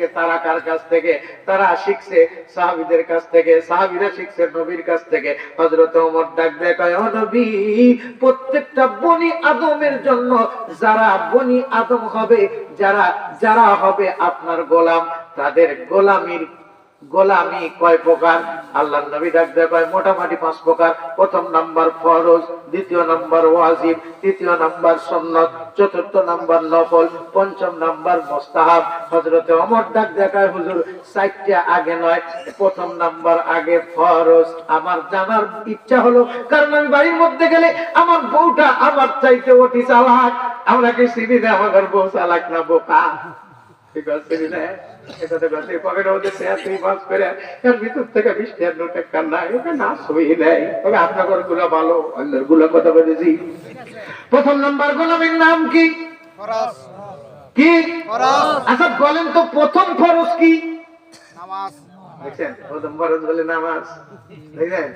থেকে, তারা কার কাছ থেকে? তারা শিখছে সাহাবিদের কাছ থেকে, সাহাবিরা শিখছে নবীর কাছ থেকে। হজরত ওমর ডাক ও নবী, প্রত্যেকটা বনি আদমের জন্য যারা বনি আদম হবে, যারা যারা হবে আপনার গোলাম, তাদের গোলামির গোলামি কয় প্রকার? আল্লাহ নবী ডাক দেয় কয়, মোটামুটি পাঁচ প্রকার। প্রথম নাম্বার ফরজ, দ্বিতীয় নাম্বার ওয়াজিব, তৃতীয় নাম্বার সুন্নত, চতুর্থ নাম্বার নফল, পঞ্চম নাম্বার মোস্তাহাব। হযরতে ওমর ডাক দেখায় হুজুর, চারটা আগে নয়, প্রথম নাম্বার আগে ফরজ। আমার জানার ইচ্ছা হলো, কারণ আমি বাড়ির মধ্যে গেলে আমার বউটা আমার চাইতে ওটি চালাক। আমরা কি চিনি না আমার বউ চালাক না বোকা? ঠিক আছে এটা তো গাছে পকেটের মধ্যে শেয়ার বাস করে এর ভিতর থেকে বিশ টাকার নোট একটা নাই ওকে না সই নেই। তবে আপনারগুলো ভালো অন্যেরগুলো কথা বলেছি। প্রথম নাম্বার গোলামের নাম কি? কি? আচ্ছা বলেন তো প্রথম ফরজ কি? নামাজ। দেখছেন? প্রথম ফরজ বলে নামাজ। দেখছেন?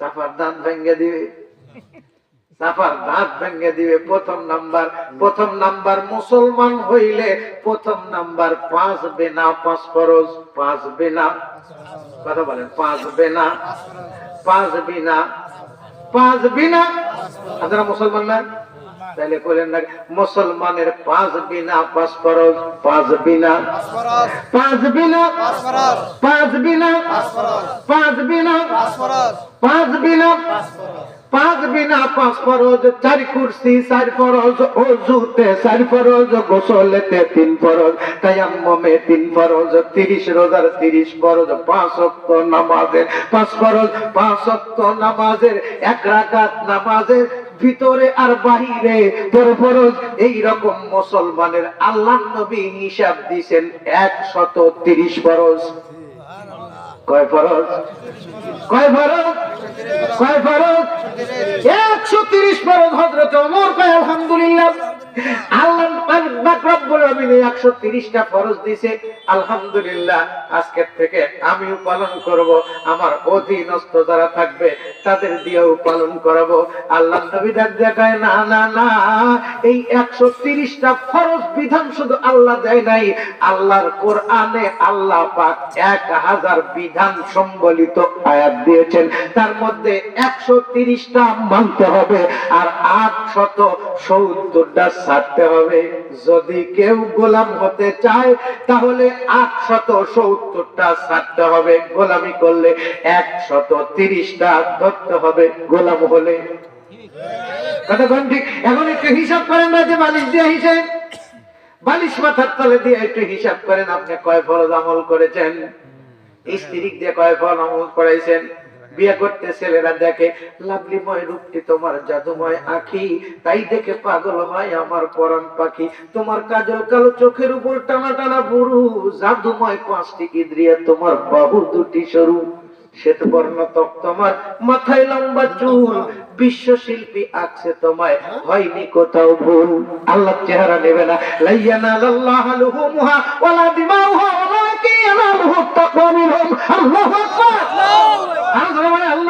সাফার দাঁত ভেঙ্গে দিবে। সাফার দাঁত ভেঙ্গে দিবে প্রথম নাম্বার। প্রথম নাম্বার মুসলমান হইলে প্রথম নাম্বার পাঁচ বেনা, পাঁচ ফরজ, পাঁচ বেনা। কথা বলেন, পাঁচ বেনা, পাঁচ বিনা পাঁচ বিনা। আপনারা মুসলমান না? তাহলে বলেন না, মুসলমানের পাঁচ বিনা, পাঁচ ফরজ পাঁচ বিনা পাঁচ বিনা। পাঁচ বিনা পাঁচ বিনা। পাঁচ বিনা। পাঁচ বিনা পাঁচ ফরজ, চার কুরসি, চার ফরজ, অজুতে চার ফরজ, গোসলেতে তিন ফরজ, তায়াম্মমে তিন ফরজ, তিরিশ রোজার তিরিশ ফরজ, পাঁচ অক্ত নামাজের পাঁচ ফরজ, পাঁচ অক্ত নামাজের এক রাকাত নামাজের ভিতরে আর বাহিরে তোর ফরজ। এই রকম মুসলমানের আল্লাহ নবী হিসাব দিছেন একশত তিরিশ ফরজ। কয় ফরজ? কয় ফরজ? কয় ফরজ? একশো তিরিশ ফরজ হজরত ওমর কয় আলহামদুলিল্লাহ। আল্লাহ ফরজ দিছে আলহামদুলিল্লাহ, আজকের থেকে আমিও পালন করব, আমার অধীনস্থ যারা থাকবে তাদের দিয়েও পালন আল্লাহ নবী ডাক না না না, এই ফরজ বিধান শুধু আল্লাহ দেয় নাই। আল্লাহর কোরআনে আল্লাহ পাক এক হাজার বিধান সম্বলিত আয়াত দিয়েছেন। তার মধ্যে একশো তিরিশটা মানতে হবে, আর আটশত সত্তরটা ছাড়তে হবে। যদি কেউ গোলাম হতে চায়, তাহলে আটশত সত্তরটা ছাড়তে হবে। গোলামি করলে একশত তিরিশটা ধরতে হবে গোলাম হলে। এখন একটু হিসাব করেন না যে বালিশ দিয়ে হিসেব। বালিশ মাথার তলে দিয়ে একটু হিসাব করেন আপনি কয় ফরজ আমল করেছেন। স্ত্রী দিয়ে কয় ফল আমল করাইছেন। বিয়ে করতে ছেলেরা দেখে লাভলিময় রূপটি তোমার জাদুময় আখি। তাই দেখে পাগল হয় আমার পরাণ পাখি। তোমার কাজল কালো চোখের উপর টানা টানা বুড়ু জাদুময় পাঁচটি ইন্দ্রিয়া তোমার বাহু দুটি সরু। তোমার মাথায় লম্বা চুল। বিশ্ব শিল্পী আঁকছে তোমায়, হয়নি কোথাও ভুল। আল্লাহ চেহারা নেবে না। আল্লাহ ওয়ালা ওয়ালাকিন ইয়ানালুহু তাকওয়া মিনহুম। আল্লাহু আকবার আল্লাহ মানে আল্লাহু আকবার আল্লাহ মানে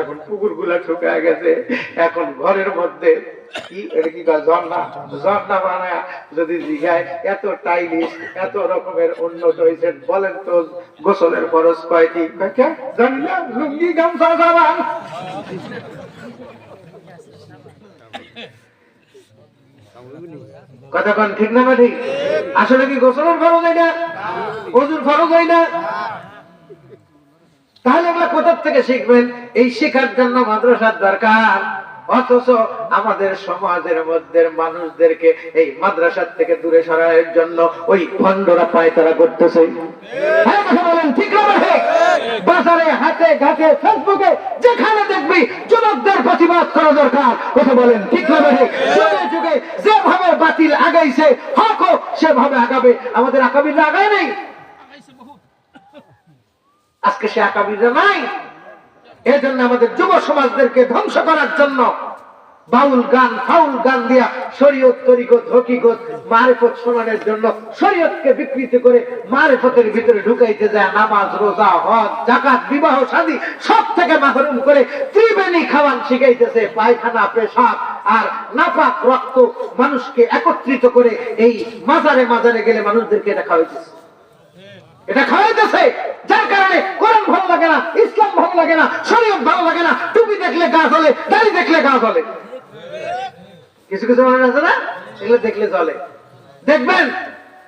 এখন পুকুরগুলা শুকায় গেছে, এখন ঘরের মধ্যে কি, এটা কি ঝর্ণা? ঝর্ণা বানায় যদি এত টাইলিশ, এত রকমের উন্নত হয়েছে বলেন তো গোসলের খরচ কয়টি লুঙ্গি, গামছা, সাবান। কতক্ষণ ঠিক না ঠিক? আসলে কি গোসলের ফরজ হয় না? অজুর ফরজ হয় না? তাহলে এগুলা কোথার থেকে শিখবেন? এই শেখার জন্য মাদ্রাসার দরকার। অথচ আমাদের সমাজের মধ্যে মানুষদেরকে এই মাদ্রাসার থেকে দূরে সরানোর জন্য ওই ভণ্ডরা পায়তারা করতেছে। হ্যাঁ? বাজারে হাতে ঘাটে, ফেসবুকে, যেখানে দেখবি যুবকদের প্রতিবাদ করা দরকার। কথা বলেন, ঠিক না যুগে যুগে যেভাবে বাতিল আগাইছে, হকও সেভাবে আগাবে। আমাদের আগামীরা আগায় নেই? আজকে সে আকাবিরা নাই এজন্য আমাদের যুব সমাজদেরকে ধ্বংস করার জন্য বাউল গান, ফাউল গান দিয়া শরীয়ত তরিকত হকিকত মারেফত শোনানোর জন্য শরীয়তকে বিকৃত করে মারেফতের ভিতরে ঢুকাইতে যায়, নামাজ, রোজা, হজ জাকাত বিবাহ শাদী সব থেকে মাহরুম করে ত্রিবেণী খাওয়ান শিখাইতেছে, পায়খানা, পেশাব আর নাপাক রক্ত মানুষকে একত্রিত করে এই মাজারে মাজারে গেলে মানুষদেরকে এটা খাওয়াইতেছে। এটা খাওয়াইতেছে যার কারণে কোরআন ভালো লাগে না, ইসলাম ভালো লাগে না, শরীয়ত ভালো লাগে না, টুপি দেখলে গা চলে দাড়ি দেখলে গা চলে কিছু কিছু মানুষ আছে না এগুলো দেখলে চলে দেখবেন,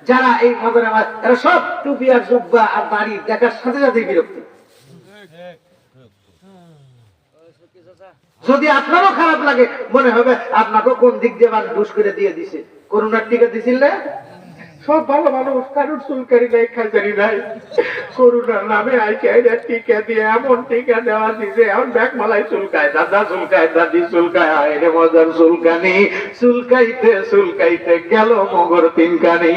যারা এই মাদারে আমার এরা সব টুপি আর জুব্বা আর দাড়ি দেখার সাথে সাথে বিরক্তি। যদি আপনারও খারাপ লাগে, মনে হবে আপনাকে কোন দিক দিয়ে ঘুষ করে দিয়ে দিছে। করোনার টিকা দিছিল না? সব ভালো ভালো কারোর চুলকারি নাই, খাজারি নাই। করুণার নামে আইকে টিকা দিয়ে এমন টিকা দেওয়া দিছে, এমন ব্যাগ মালাই চুলকায়, দাদা চুলকায়, দাদি চুলকায়, আইরে মজার চুলকানি। চুলকাইতে চুলকাইতে গেল মগর তিনকানি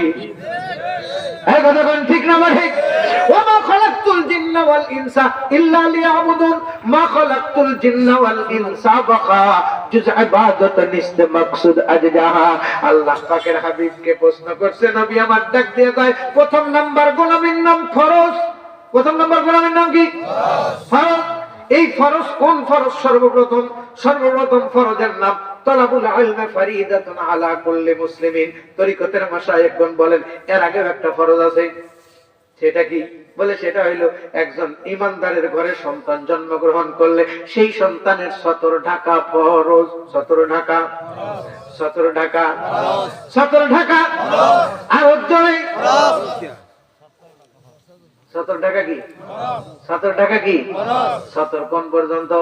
এই কথা ঠিক না ঠিক ওমা খলাকতুল জিন্না ওয়াল ইনসা ইল্লা লিয়াবুদুন। মা খলাকতুল জিন্না ওয়াল ইনসা বাকা। জুজ ইবাদত নিস্তে মাকসুদ আজজাহা আল্লাহ পাকের হাবিবকে প্রশ্ন করছে নবী আমার ডাক দিয়ে কয় প্রথম নাম্বার গোলামের নাম ফরজ? প্রথম নাম্বার গোলামের নাম কি? ফরজ। এই ফরজ কোন ফরজ? সর্বপ্রথম সর্বপ্রথম ফরজের নাম তলাবুল ইলমে ফরিদাতুন আলা কুল্লি মুসলিমিন। তরিকতের মাশায়েখগণ বলেন এর আগেও একটা ফরজ আছে। সেটা কি? বলে সেটা হইল একজন ইমানদারের ঘরে সন্তান জন্মগ্রহণ করলে সেই সন্তানের সতর ঢাকা ফরজ। সতর ঢাকা? সতর ঢাকা? সতর ঢাকা? আর কি? সতর কি? সতর কোন পর্যন্ত?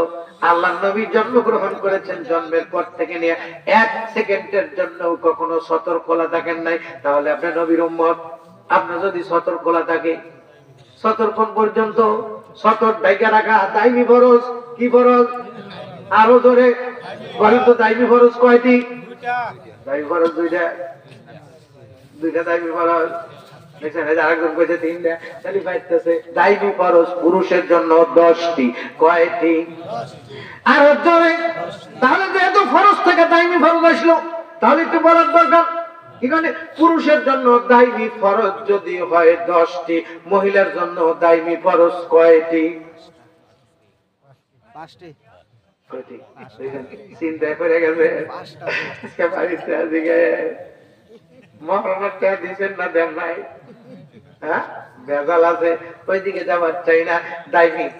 আল্লাহ করেছেন জন্মের পর থেকে নিয়ে এক সেকেন্ডের জন্য কখনো সতর খোলা থাকেন নাই। তাহলে আপনি নবীর উম্মত আপনার যদি সতর খোলা থাকে সতর পর্যন্ত সতর ডাইকা রাখা, দাইমি বরস কি বরস আরও ধরে বলেন তো দাইমি বরস কয়টি? দুইটা। দুইটা পুরুষের জন্য দশটি। কয়টি? তাহলে ফরজ থেকে দাইমি ফরজ আসলো, তাহলে একটু বলার দরকার। এখানে পুরুষের জন্য দাইমি ফরজ যদি হয় দশটি মহিলার জন্য দাইমি ফরজ কয়টি? পাঁচটি। চিন্তা করে গেছে। বাড়িতে আজকে মরণটা দিছেন না দেন নাই? হ্যাঁ? ভেজাল আছে ওইদিকে যাবার চাই না।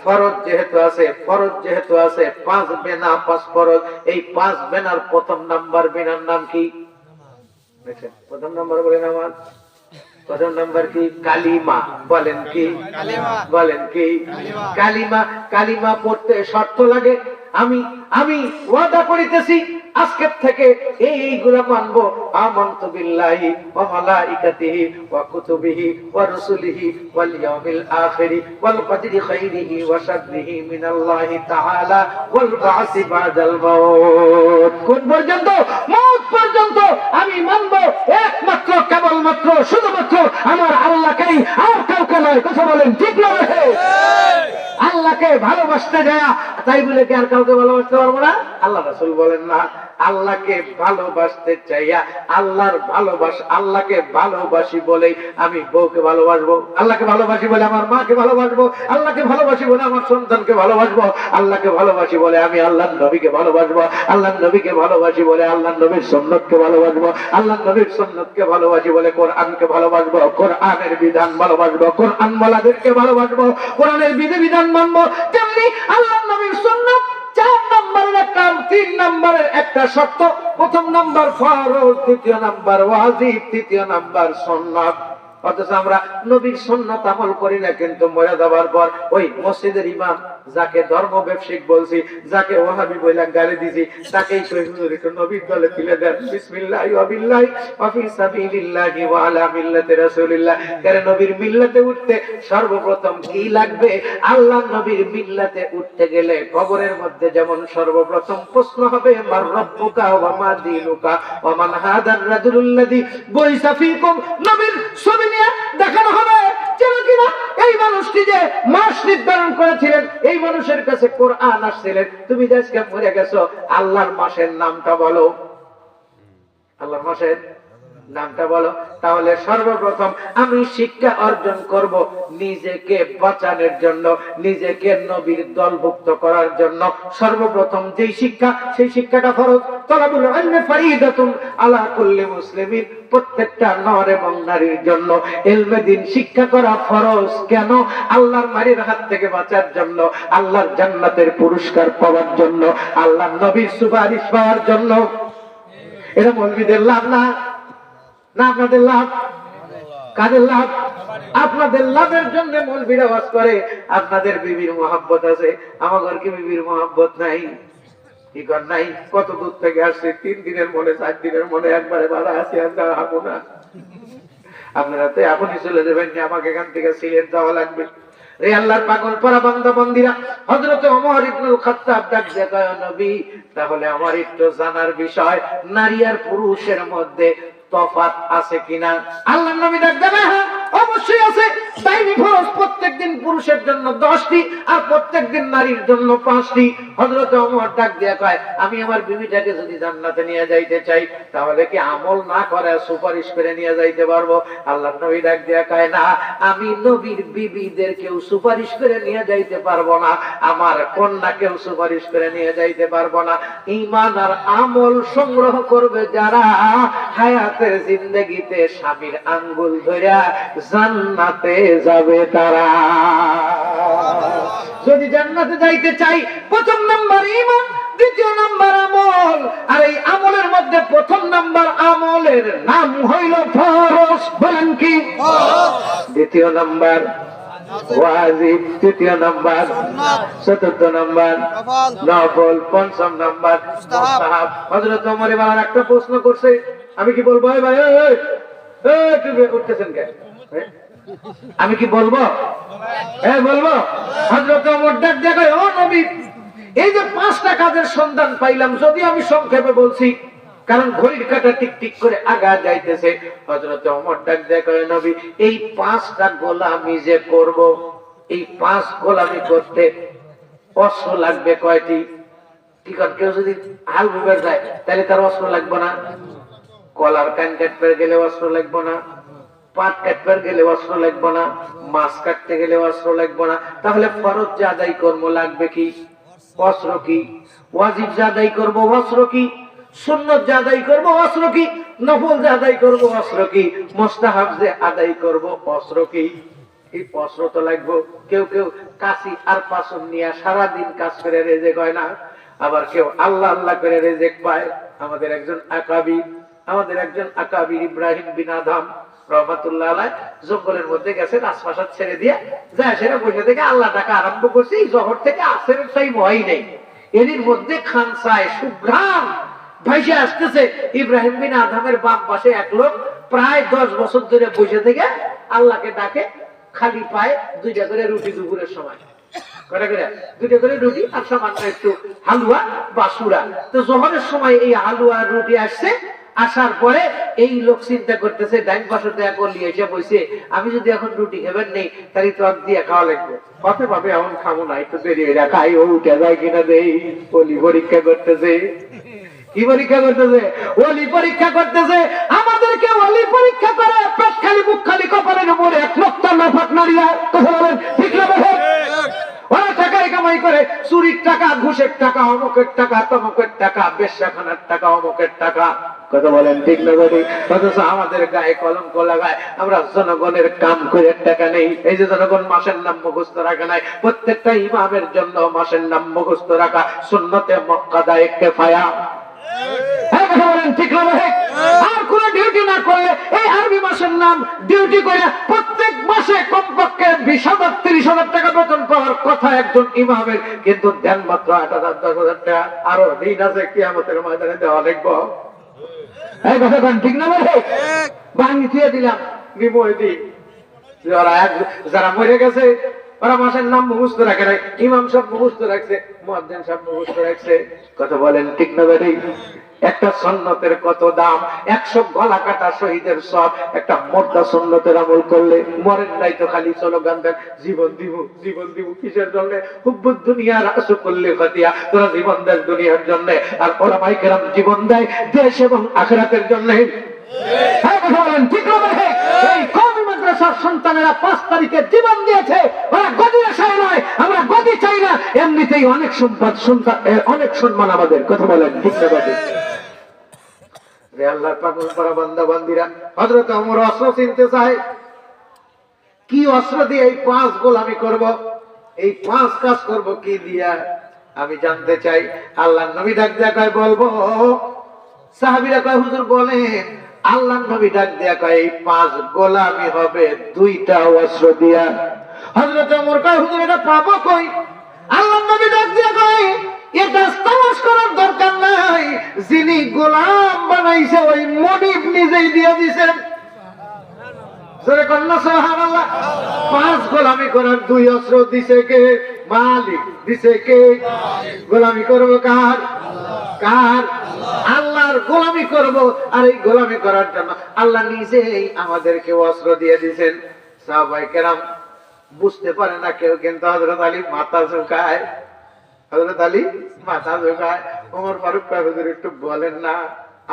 ফরজ যেহেতু আছে ফরজ যেহেতু আছে পাঁচ বেনা পাঁচ ফরজ। এই পাঁচ বেনার প্রথম নাম্বার বেনার নাম কি? দেখছেন প্রথম নাম্বার বলেন আমার। প্রথম নাম্বার কি? কালিমা বলেন কি? বলেন কি? কালিমা। কালিমা পড়তে শর্ত লাগে। আমি আমি ওয়াদা করিতেছি আজকের থেকে এই এইগুলা মানবো। আমন্ত বিল্লাহি ওয়া মালাইকাতিহি ওয়া কুতুবিহি ওয়া রুসুলিহি ওয়াল ইয়াউমিল আখিরি ওয়াল কদরি খাইরিহি ওয়া শাররিহি মিনাল্লাহি তাআলা ওয়াল বা'সি বাদাল মাউত। কোন পর্যন্ত? মউত পর্যন্ত আমি মানব একমাত্র, কেবলমাত্র, শুধুমাত্র আমার আল্লাহকেই আর কাউকে নয়, কথা বলেন ঠিক না রেখে আল্লাহকে ভালোবাসতে যায়, তাই বলে কি আর কাউকে ভালোবাসতে পারব না? আল্লাহ রাসুল বলেন না। আল্লাহকে ভালোবাসতে চাইয়া আল্লাহর ভালোবাস, আল্লাহকে ভালোবাসি বলেই আমি বউকে ভালোবাসবো, আল্লাহকে ভালোবাসি বলে আমার মাকে ভালোবাসবো, আল্লাহকে ভালোবাসি বলে আমার সন্তানকে ভালোবাসবো, আল্লাহকে ভালোবাসি বলে আমি আল্লাহ নবীকে ভালোবাসবো আল্লাহ নবীকে ভালোবাসি বলে আল্লাহ নবীর সন্ন্যতকে ভালোবাসবো আল্লাহ নবীর সন্ন্যতকে ভালোবাসি বলে কোরআনকে ভালোবাসবো, কোরআনের বিধান ভালোবাসবো, কোরআন বলাদেরকে ভালোবাসবো, কোরআনের বিধি বিধান মানবো, তেমনি আল্লাহ নবীর সন্ন্যত চার নম্বরের একটা তিন নম্বরের একটা শর্ত। প্রথম নাম্বার ফরজ দ্বিতীয় নাম্বার ওয়াজিব, তৃতীয় নাম্বার সন্ন্যত অথচ আমরা নবীর সন্ন্যত আমল করি না, কিন্তু মরে যাবার পর ওই মসজিদের ইমাম যাকে ধর্ম ব্যবসায়িক বলছি, যাকে ওহাবি বইলা গালি দিছি, তাকেই নবীর দলে তুলে দেন। বিসমিল্লাহি ওয়া ফি সাবিলিল্লাহি ওয়া আলা মিল্লাতি রাসূলিল্লাহ। নবীর মিল্লাতে উঠতে সর্বপ্রথম কি লাগবে? আল্লাহ নবীর মিল্লাতে উঠতে গেলে কবরের মধ্যে যেমন সর্বপ্রথম প্রশ্ন হবে, মার রব্বুকা ওয়া মা দীনুকা? ওয়া মান হাদার ফীকুম? নবীর দেখানো হবে। কিনা? এই মানুষটি যে মাস নির্ধারণ করেছিলেন, এই মানুষের কাছে কোরআন আসছিলেন। তুমি যে আজকে মরে গেছো, আল্লাহর মাসের নামটা বলো। আল্লাহর মাসের? নামটা বলো। তাহলে সর্বপ্রথম আমি শিক্ষা অর্জন করব নিজেকে বাঁচানোর জন্য, নিজেকে নবীর দলভুক্ত করার জন্য। সর্বপ্রথম যেই শিক্ষা, সেই শিক্ষাটা ফরজ। তলাবুল আলা কুল্লি মুসলিমিন, প্রত্যেকটা নর এবং নারীর জন্য। দিন শিক্ষা করা ফরজ কেন? আল্লাহর মারির হাত থেকে বাঁচার জন্য, আল্লাহর জান্নাতের পুরস্কার পাওয়ার জন্য, আল্লাহর নবীর সুপারিশ পাওয়ার জন্য। এটা মৌলবীদের লাভ না। না আপনাদের লাভ? কাদের লাভ? আপনাদের লাভের জন্য মৌলবীরা আওয়াজ করে। আপনাদের বিবির মোহাব্বত আছে। আমাদের কি বিবির মোহাব্বত নাই। কত দূর থেকে আসছে? তিন দিনের মনে, চার দিনের মনে, একবারে বাধা না। আপনারা তো এখনই চলে যাবেন আমাকে এখান থেকে সিলেট যাওয়া লাগবে। রে আল্লাহর পাগল পরা বান্দা বন্দিরা, হযরত ওমর ইবনুল খাত্তাব ডাক "ও নবী, তাহলে আমার একটু জানার বিষয়, নারী আর পুরুষের মধ্যে তফাৎ আছে কিনা? আল্লাহ নবী ডাক দেবে হ্যাঁ। অবশ্যই আছে। তাইনি ফরজ, প্রত্যেকদিন পুরুষের জন্য দশটি আর প্রত্যেকদিন নারীর জন্য পাঁচটি। হযরত ওমর ডাক দিয়া কয়, আমি আমার বিবিটাকে যদি জান্নাতে নিয়ে যাইতে চাই, তাহলে কি আমল না করে সুপারিশ করে নিয়ে যাইতে পারব? আল্লাহ নবী ডাক দিয়া কয়, না, আমি নবীর বিবিদের কেউ সুপারিশ করে নিয়ে যাইতে পারব না। আমার কন্যাকেও সুপারিশ করে নিয়ে যাইতে পারব না। ইমান আর আমল সংগ্রহ করবে যারা হায়াতের জিন্দগিতে স্বামীর আঙ্গুল ধরিয়া জান্নাতে যাবে তারা যদি জান্নাতে যাইতে চাই প্রথম নাম্বার ইমান দ্বিতীয় নাম্বার আমল আর এই আমলের মধ্যে প্রথম নাম্বার আমলের নাম হইল ফরজ বলেন কি দ্বিতীয় নাম্বার ওয়াজিব তৃতীয় নাম্বার চতুর্থ নাম্বার নফল পঞ্চম নাম্বার মুস্তাহাব হযরত ওমর এবার একটা প্রশ্ন করছে আমি কি বলব ভাই ভাই করতেছেন কেন হ্যাঁ? আমি কি বলব? হ্যাঁ বলব? নবী, এই যে পাঁচটা কাজের সন্ধান পাইলাম, যদি আমি সংক্ষেপে বলছি, কারণ ঘড়ির কাটা টিক টিক করে আগা যাইতেছে। হযরত ওমর ডাক দেখায় নবী, এই পাঁচটা গোলামি যে করব, এই পাঁচ গোলামি করতে অস্ত্র লাগবে কয়টি? কি কর কেউ যদি হাল বুবের যায়, তাহলে তার অস্ত্র লাগবে না? কলার কান কাটতে গেলে অস্ত্র লাগবে না? পাট কাটতে গেলে অস্ত্র লাগবে না, মাছ কাটতে গেলে অস্ত্র লাগবে না। তাহলে ফরজ যে আদায় কর্ম লাগবে কি? অস্ত্র কি? ওয়াজিব যে আদায় করব অস্ত্র কি? সুন্নত যে আদায় করব অস্ত্র কি? নফল যে আদায় করব অস্ত্র কি? মোস্তাহাব যে আদায় করব অস্ত্র কি? এই অস্ত্র তো লাগবো। কেউ কেউ কাশি আর পাশন নিয়ে সারাদিন কাজ করে রেজে হয় না। আবার কেউ আল্লাহ আল্লাহ করে রেজেক পায়। আমাদের একজন আকাবি, আমাদের একজন আকাবি ইব্রাহিম বিন আদম। ইব্রাহিম বিন আদমের বাম পাশে এক লোক প্রায় দশ বছর ধরে বসে থেকে আল্লাহকে ডাকে, খালি পায় দুইটা করে রুটি দুপুরের সময়। করে? দুইটা করে রুটি আর সামান্য একটু হালুয়া বা সুরা। তো জোহরের সময় এই হালুয়া রুটি আসছে, আসার পরে এই লোক চিন্তা করতেছে ডাইন পাশে দেখা করলি এসে বসে আমি যদি এখন রুটি খাবেন নেই, তাহলে তো আর দিয়ে খাওয়া লাগবে। কত ভাবে খাব না একটু ও উঠে যায় কিনা দেই পরীক্ষা করতেছে। কি পরীক্ষা করতেছে? ওলি পরীক্ষা করতেছে, আমাদেরকে ওলি পরীক্ষা করে, পেট খালি, মুখ খালি, কপালের উপরে এক নোক্তা না কথা বলেন, ঠিক না? ওরা টাকায় কামাই করে চুরির টাকা ঘুষের টাকা অমুকের টাকা তমুকের টাকা বেশ্যাখানার টাকা অমুকের টাকা। কথা বলেন ঠিক না বলি অথচ আমাদের গায়ে কলঙ্ক লাগায় আমরা জনগণের কাম করে টাকা নেই। এই যে জনগণ মাসের নাম মুখস্থ রাখে নাই প্রত্যেকটা ইমামের জন্য মাসের নাম মুখস্থ রাখা সুন্নতে মক্কাদা এককে ফায়া হ্যাঁ কথা বলেন ঠিক আর কোন ডিউটি না করলে এই আরবি মাসের নাম ডিউটি করে মাসে কমপক্ষে বিশ হাজার তিরিশ হাজার টাকা বেতন পাওয়ার কথা একজন ইমামের। কিন্তু দেন মাত্র আট হাজার দশ হাজার টাকা। আরও দিন আছে কি আমাদের ময়দানে দেওয়া লিখব। এই কথা কোন ঠিক না ভাই? ভাঙি দিয়ে দিলাম বিময় যারা যারা মরে গেছে ওরা মাসের নাম মুখস্থ রাখে নাই। ইমাম সব মুখস্থ রাখছে মুয়াজ্জিন সব মুখস্থ রাখছে। কথা বলেন ঠিক না বেরি একটা সন্ন্যতের কত দাম? একশো গলা কাটা শহীদের সব। একটা মোর্দা সন্ন্যতের আমল করলে মরেন নাই তো খালি স্লোগান দেন জীবন দিব জীবন দিব কিসের জন্য? হুব্বুদ দুনিয়ার আশু করলে ফাতিয়া তোরা জীবন দেন দুনিয়ার জন্য। আর ওরা মাইকেরাম জীবন দেয় দেশ এবং আখেরাতের জন্য। হ্যাঁ, আমরা অনেক সম্পদ অনেক সম্মান আমাদের। কথা বলেন ঠিক বাদে আল্লাহ নবী ডাক দিয়া কয়, বলব। সাহাবীরা আল্লাহ ডাক কয়, এই পাঁচ গোলামি হবে দুইটা অস্ত্র দিয়া। হযরত ওমর কয়, হুজুর, এটা পাবো কই? আল্লাহ নবী ডাক দিয়া কয় গোলাম দিছেন করব কার? কার? আল্লাহর গোলামি করব। আর এই গোলামি করার জন্য আল্লাহ নিজেই আমাদেরকে অস্ত্র দিয়ে দিয়েছেন সাহাবাই কেরাম বুঝতে পারে না কেউ, কিন্তু হযরত আলী মাথা ঝুঁকায়। হযরত আলী মাথা ঝুঁকায় ওমর ফারুক কয় হুজুর একটু বলেন না।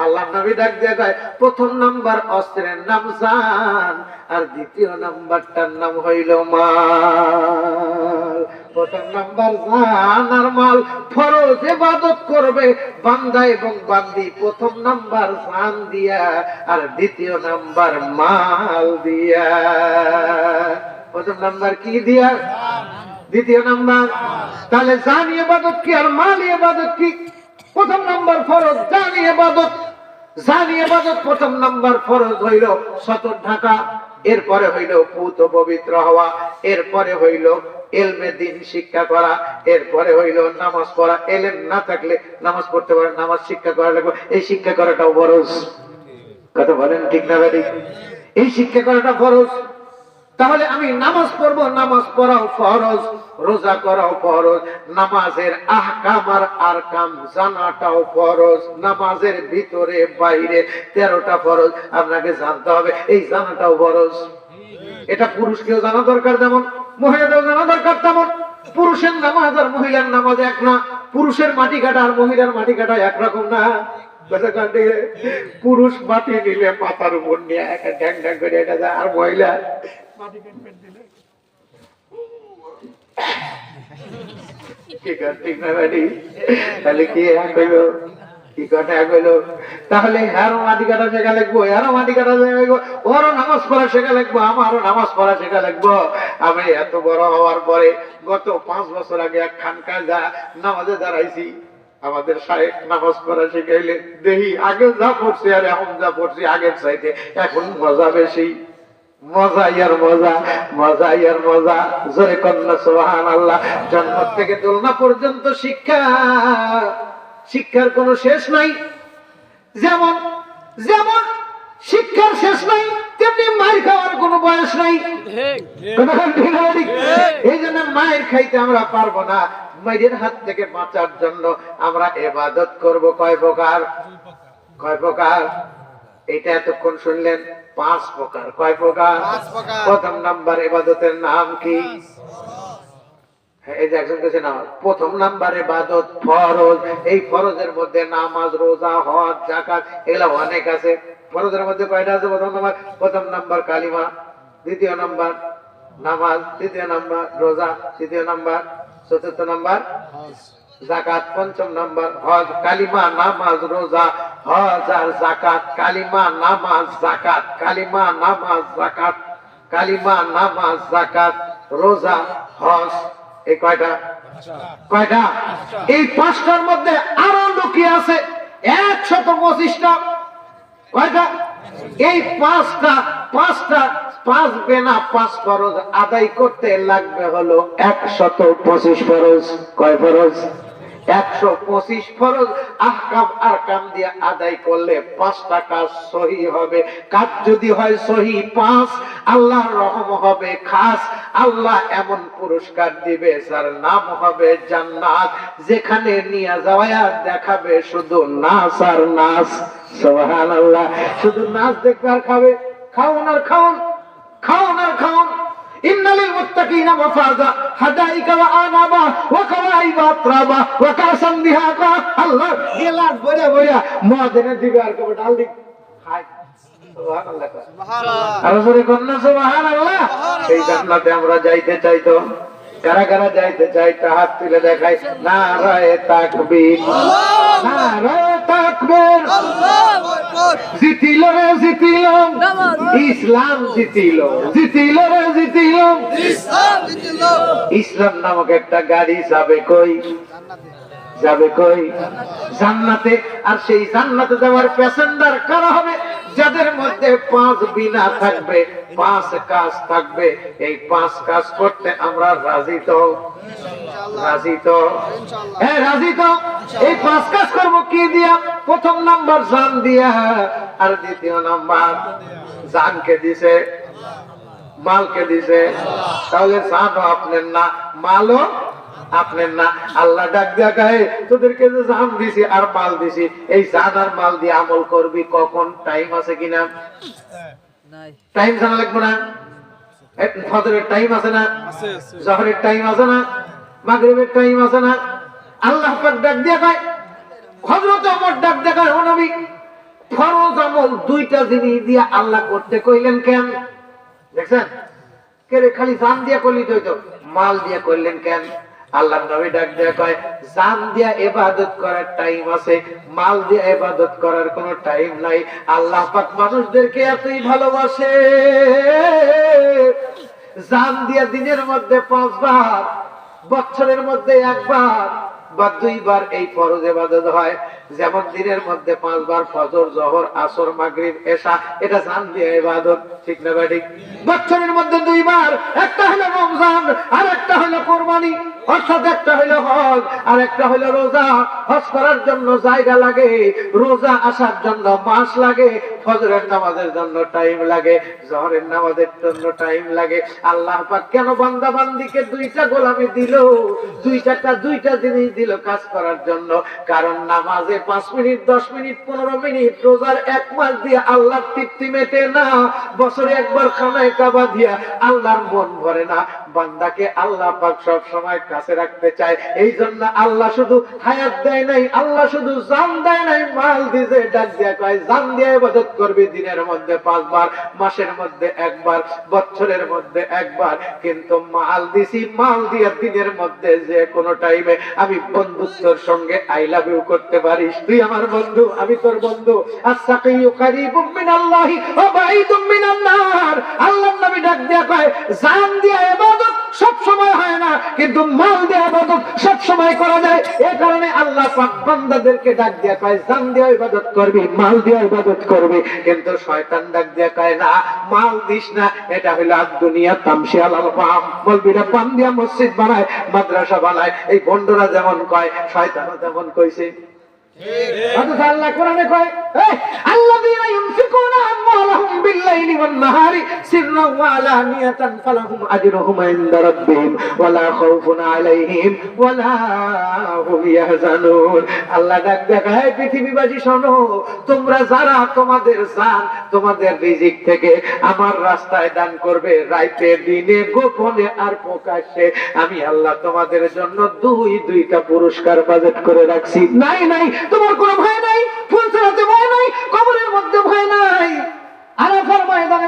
আল্লাহ নবী ডাক দিয়ে কয়, প্রথম নাম্বার অস্ত্রের নাম জান, আর দ্বিতীয় নাম্বারটার নাম হইল মাল। প্রথম নাম্বার জান আর মাল ফরজ ইবাদত করবে বান্দা এবং বান্দি। প্রথম নাম্বার জান দিয়া, আর দ্বিতীয় নাম্বার মাল দিয়া। প্রথম নাম্বার কি দিয়া? দ্বিতীয় নাম্বার। তাহলে জানি ইবাদত কি আর মাল ইবাদত কি? প্রথম নাম্বার ফরজ, জানি ইবাদত। জানি ইবাদত প্রথম নাম্বার ফরজ হইল সতর ঢাকা, এরপরে হইল পুত পবিত্র হওয়া, এরপরে হইল এলমে দিন শিক্ষা করা, এরপরে হইল নামাজ পড়া। এলেম না থাকলে নামাজ পড়তে পারে নামাজ শিক্ষা করা লাগবে। এই শিক্ষা করাটাও ফরজ। কথা বলেন ঠিক না এই শিক্ষা করাটা ফরজ। তাহলে আমি নামাজ পড়ব, নামাজ পড়াও ফরজ, রোজা করাও ফরজ, নামাজের আহকাম আর আরকাম জানাটাও ফরজ, নামাজের ভিতরে, বাইরে তেরোটা ফরজ, আপনাকে জানতে হবে, এই জানাটাও ফরজ। এটা পুরুষকেও জানা দরকার যেমন মহিলাদেরও জানা দরকার তেমন। পুরুষের নামাজ আর মহিলার নামাজ এক না, পুরুষের মাটি কাটা আর মহিলার মাটি কাটা একরকম না। পুরুষ মাটি নিলে মাথার উপর নিয়ে একটা ড্যাং ড্যাং করে এটা যায় আর মহিলা? তাহলে কি এক হইল? কি কথা এক হইল? তাহলে হ্যারো মাটি কাটা শেখা লাগবো হ্যারো মাটি কাটা শেখা ওরও নামাজ পড়া শেখা লাগবো আমারও নামাজ পড়া শেখা লাগবো আমি এত বড় হওয়ার পরে গত পাঁচ বছর আগে এক খানকা যা নামাজে দাঁড়াইছি আমাদের সাহেব নামাজ পড়া শিখাইলে দেখি আগে যা পড়ছি আর এখন যা পড়ছি আগের চাইতে এখন মজা বেশি। মজা ইয়ার মজা মজা ইয়ার মজা। জোরে কন্যা সোহান আল্লাহ জন্ম থেকে দোলনা পর্যন্ত শিক্ষা শিক্ষার কোনো শেষ নাই। যেমন যেমন শিক্ষার শেষ নাই তেমনি মায়ের খাওয়ার কোনো বয়স নাই? এই জন্য মায়ের খাইতে আমরা পারব না। মায়ের হাত থেকে বাঁচার জন্য আমরা এবাদত করব। কয় প্রকার? কয় প্রকার? এটা এতক্ষণ শুনলেন পাঁচ প্রকার। কয় প্রকার? প্রথম নাম্বার এবাদতের নাম কি? এই যে একজন কাছে না প্রথম নাম্বার এবাদত ফরজ। এই ফরজের মধ্যে নামাজ রোজা হজ জাকাত এগুলা অনেক আছে। ফরজের মধ্যে কয়টা আছে প্রথম নাম্বার? প্রথম নাম্বার কালিমা দ্বিতীয় নাম্বার নামাজ তৃতীয় নাম্বার রোজা তৃতীয় নাম্বার চতুর্থ নম্বর? জাকাত। পঞ্চম নম্বর, হজ। কালিমা, নামাজ, রোজা। হজ আর জাকাত। কালিমা, নামাজ, জাকাত। কালিমা, নামাজ, জাকাত। কালিমা, নামাজ, জাকাত। রোজা, হজ। এই কয়টা? কয়টা? এই পাঁচটার মধ্যে আরও লুকিয়ে আছে। একশত পঁচিশটা। কয়টা? এই পাঁচটা পাঁচটা, পাঁচ বেনা, পাঁচ ফরজ আদায় করতে লাগবে হলো একশত পঁচিশ ফরজ। কয় ফরজ? একশো পঁচিশ ফরজ, আহকাম আর কাম দিয়ে আদায় করলে পাঁচটা কাজ সহি হবে। কাজ যদি হয় সহি পাঁচ আল্লাহ রহম হবে খাস, আল্লাহ এমন পুরস্কার দিবে যার নাম হবে জান্নাত। যেখানে নিয়ে যাওয়া দেখাবে শুধু নাচ আর নাচ। সোহান আল্লাহ শুধু নাচ দেখবে আর খাবে? খাওন আর খাওন। খাওন আর খাওন। ইন্নালিল মুত্তাকিনা মাফাজা হাদাইকা ওয়া আনাবা ওয়া কাওয়াইবা আতরাবা ওয়া কাসাম দিহাকা। আল্লাহ গেলাস বইরা বইরা মহাদেনে দিবে আর কবে ডাল দি খায় আরও জোরে কন্যা সুবাহান আল্লাহ সেই জান্নাতে আমরা যাইতে চাইতো কারা কারা যাইতে চাই হাত তুলে দেখাই নারায় তাকবীর। নারায় আকবার। জিতিল রে জিতিল। ইসলাম জিতিল। জিতিল রে জিতিল। ইসলাম নামক একটা গাড়ি যাবে কই? যাবে কই? জান্নাতে। আর সেই জান্নাতে যাওয়ার প্যাসেঞ্জার কারা হবে? যাদের মধ্যে পাঁচ বিনা থাকবে, পাঁচ কাজ থাকবে। এই পাঁচ কাজ করতে আমরা রাজি তো? রাজি তো? হ্যাঁ রাজি তো। এই পাঁচ কাজ করব কি দিয়া? প্রথম নাম্বার জান দিয়া। আর দ্বিতীয় নাম্বার জানকে দিছে। মালকে দিছে। তাহলে জানও আপনার না। মালও আপনার না আল্লাহ ডাক দিয়া গায়ে তোদেরকে যে জান দিছি আর মাল দিছি এই জান আর মাল দিয়ে আমল করবি কখন? টাইম আছে কিনা? টাইম জানা লাগবে না? ফজরের টাইম আছে না? আছে আছে। জহরের টাইম আছে না? মাগরিবের টাইম আছে না? আল্লাহ পাক ডাক দিয়ে কয় হযরত ওমর ডাক দিয়ে কয় ও নবী ফরজ আমল দুইটা জিনিস দিয়ে আল্লাহ করতে কইলেন কেন? দেখছেন? কে রে খালি জান দিয়া করলি তো মাল দিয়া করলেন কেন? আল্লাহ নবী ডাক দিয়ে কয়, জান দিয়া ইবাদত করার টাইম আছে, মাল দিয়া ইবাদত করার কোনো টাইম নাই। আল্লাহ পাক মানুষদেরকে এতই ভালোবাসে। জান দিয়া দিনের মধ্যে পাঁচবার, বছরের মধ্যে একবার বা দুইবার এই ফরজ ইবাদত হয়। যেমন দিনের মধ্যে পাঁচবার ফজর, জহর, আসর, মাগরিব, এশা, এটা জান দিয়ে ইবাদত। ঠিক না বা বছরের মধ্যে দুইবার, একটা হলো রমজান আর একটা হলো কোরবানি। অর্থাৎ একটা হলো হজ আর একটা হলো রোজা। হজ করার জন্য জায়গা লাগে, রোজা আসার জন্য মাস লাগে, ফজরের নামাজের জন্য টাইম লাগে, জহরের নামাজের জন্য টাইম লাগে। আল্লাহ পাক কেন বান্দা বান্দিকে দুইটা গোলামি দিল? দুইটাটা দুইটা জিনিস দিল কাজ করার জন্য। কারণ নামাজে পাঁচ মিনিট, দশ মিনিট, পনেরো মিনিট, রোজার এক মাস দিয়ে আল্লাহর তৃপ্তি মেটে না। বছরে একবার খানায় কাবা দিয়া আল্লাহর মন ভরে না। বান্দাকে আল্লাহ পাক সব সময় কাছে রাখতে চায়। এই জন্য আল্লাহ শুধু হায়াত দেয় নাই, আল্লাহ শুধু জান দেয় নাই, মাল দিছে, ডাক দিয়া কয়, জান দিয়ে ইবাদত করবি দিনের মধ্যে পাঁচবার, মাসের মধ্যে একবার, বছরের মধ্যে একবার। কিন্তু মাল দিছি, মাল দিয়া দিনের মধ্যে যে কোনো টাইমে আমি বন্ধুত্বর সঙ্গে আই লাভ ইউ করতে পারিস। তুই আমার বন্ধু, আমি তোর বন্ধু। আসাকিউ কারিবুম মিনাল্লাহি ওয়া বাঈদুম মিনান নার। আল্লাহর নবী ডাক দিয়া কয়, জান দিয়া ইবাদত সব সময় হয় না, কিন্তু মাল দিয়া ইবাদত সব সময় করা যায়। এই কারণে আল্লাহ বান্দাদেরকে ডাক দিয়া কয়, জান দিয়া ইবাদত করবি, মাল দিয়া ইবাদত করবি। কিন্তু শয়তান ডাক দিয়া কয়, না, মাল দিস না, এটা হলো দুনিয়া তামসি আলাল পাম বলবিরা পাম দিয়া মসজিদ বানায়, মাদ্রাসা বানায়। এই বন্ডরা যেমন কয়, শয়তানও তেমন কইছে। অথচ আল্লাহ কোরআনে কয় আল্লাযীনা ইউনফিকুনা আমওয়ালাহুম বিল-লাইলি ওয়ান-নাহারি সিররান ওয়া আলানিয়াতান ফালাহুম আজরুহুম ইনদা রাব্বিহিম ওয়ালা খাউফুন আলাইহিম ওয়ালা হুম ইয়াহজানুন। আল্লাহ ডাক দেখায় পৃথিবীবাসী শোনো তোমরা যারা তোমাদের জান তোমাদের রিজিক থেকে আমার রাস্তায় দান করবে রাইতে দিনে গোপনে আর প্রকাশ্যে আমি আল্লাহ তোমাদের জন্য দুই দুইটা পুরস্কার বাজেট করে রাখছি। নাই নাই তোমার কোনো ভয় নাই, ফুল ছাড়াতে ভয় নাই, কবরের মধ্যে ভয় নাই, আরাফার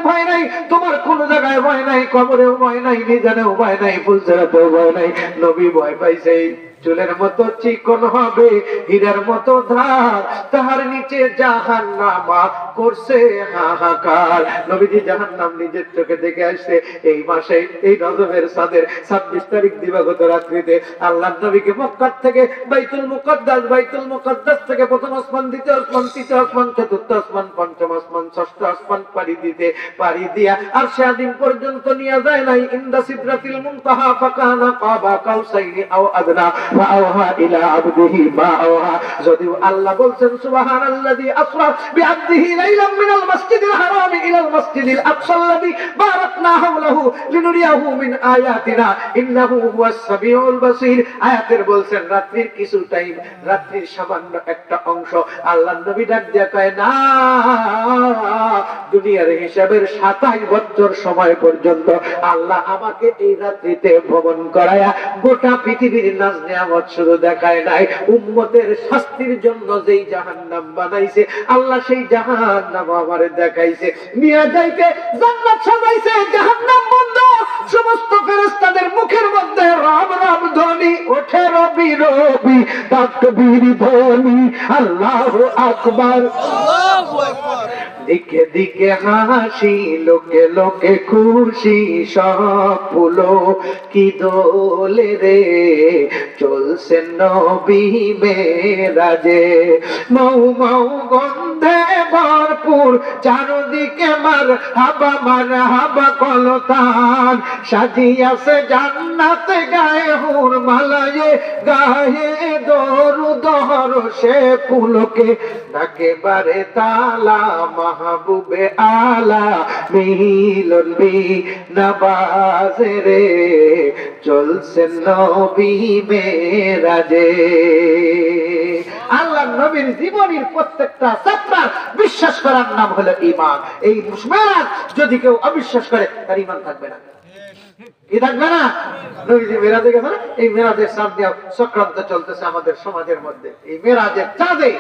ভয় নাই, তোমার কোন জায়গায় ভয় নাই, কবরেও ভয় নাই নিজের ভয় নাই, ফুল ছাড়াতেও ভয় নাই, নবী ভয় পাইছে। চুলের মতো চিকন হবে, হীরার মতো ধার। তাহার নিচে জাহান নামা করছে হাহাকার। নবীজি জাহান্নাম নিজের চোখে দেখে আসছে, এই মাসে, এই রজবের সাদের ছাব্বিশ তারিখ দিবাগত রাত্রিতে আল্লাহ নবীকে মক্কার থেকে বাইতুল মুকদ্দাস বাইতুল মুকদ্দাস থেকে প্রথম আসমান, দ্বিতীয় আসমান, তৃতীয় আসমান, চতুর্থ আসমান, পঞ্চম আসমান, ষষ্ঠ আসমান পাড়ি দিতে, পাড়ি দিয়া আর সেদিন পর্যন্ত নিয়ে যায় নাই। ইন্দা সিদরাতিল মুনতাহা ফাকানা কাবা কাউসাইনি আও আদনা। যদিও আল্লাহ বলছেন দুনিয়ার হিসাবের সাতাশ বছর সময় পর্যন্ত আল্লাহ আমাকে এই রাত্রিতে ভ্রমণ করায়া গোটা পৃথিবীর নাজ নিয়ামত শুধু দেখায় নাই, উম্মতের শাস্তির জন্য যেই জাহান্নাম বানাইছে, আল্লাহ সেই জাহান্নাম আমারে দেখাইছে। নিয়ে যাইতে জান্নাত সাজাইছে, জাহান্নাম বন্ধ, সমস্ত ফেরেশতাদের মুখের মধ্যে রাম রাম ধ্বনি, ওঠে রবি রবি তাকবীর ধ্বনি, আল্লাহু আকবার। আল্লাহু আকবার। দিকে দিকে হাসি, লোকে লোকে খুশি, সব ফুলো কি দোলে রে? চলছে নবী মেরাজে। মৌ মৌ গন্ধে ভরপুর, চারদিকে মার হাবা মার হাবা কলতান। সাজিয়াছে জান্নাতে গায়ে হুর মালায়ে গায়ে দরু দহর সে ফুলকে ডাকে বারে তালা মাহবুবে আলা মিলন বি নবাজে রে। চলছে নবী মেরাজে। আল্লাহ নবীর জীবনীর প্রত্যেকটা চ্যাপ্টার বিশ্বাস করার নাম হলো ঈমান। এই মেরাজ যদি কেউ অবিশ্বাস করে, তার ঈমান থাকবে না। কি থাকবে না? নবীজি মেরাজে গেছে না? এই মেরাজের সামনে চক্রান্ত চলতেছে আমাদের সমাজের মধ্যে। এই মেরাজের চাঁদে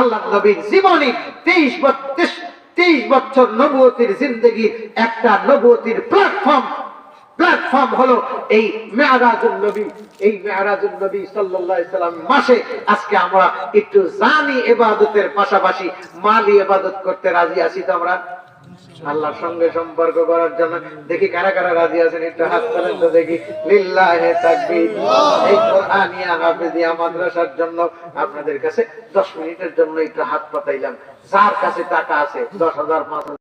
আল্লাহ নবীর জীবনী তেইশ বত্রিশ তেইশ বছর নবতির জিন্দগি, একটা নবতির প্ল্যাটফর্ম প্ল্যাটফর্ম হলো এই মেয়ারাজুল নবী। এই মেয়ারাজুল নবী সাল্লাম মাসে আজকে আমরা একটু জানি এবাদতের পাশাপাশি মালি এবাদত করতে রাজি আছি তো আমরা? আল্লাহর সঙ্গে সম্পর্ক করার জন্য দেখি কারা কারা রাজি আছেন, একটু হাত তোলেন তো দেখি। লিল্লাহে তাকবীর। এই কোরআনিয়া হাফেজিয়া মাদ্রাসার জন্য আপনাদের কাছে 10 মিনিটের জন্য একটু হাত পাতাইলাম। যার কাছে টাকা আছে 10000 5000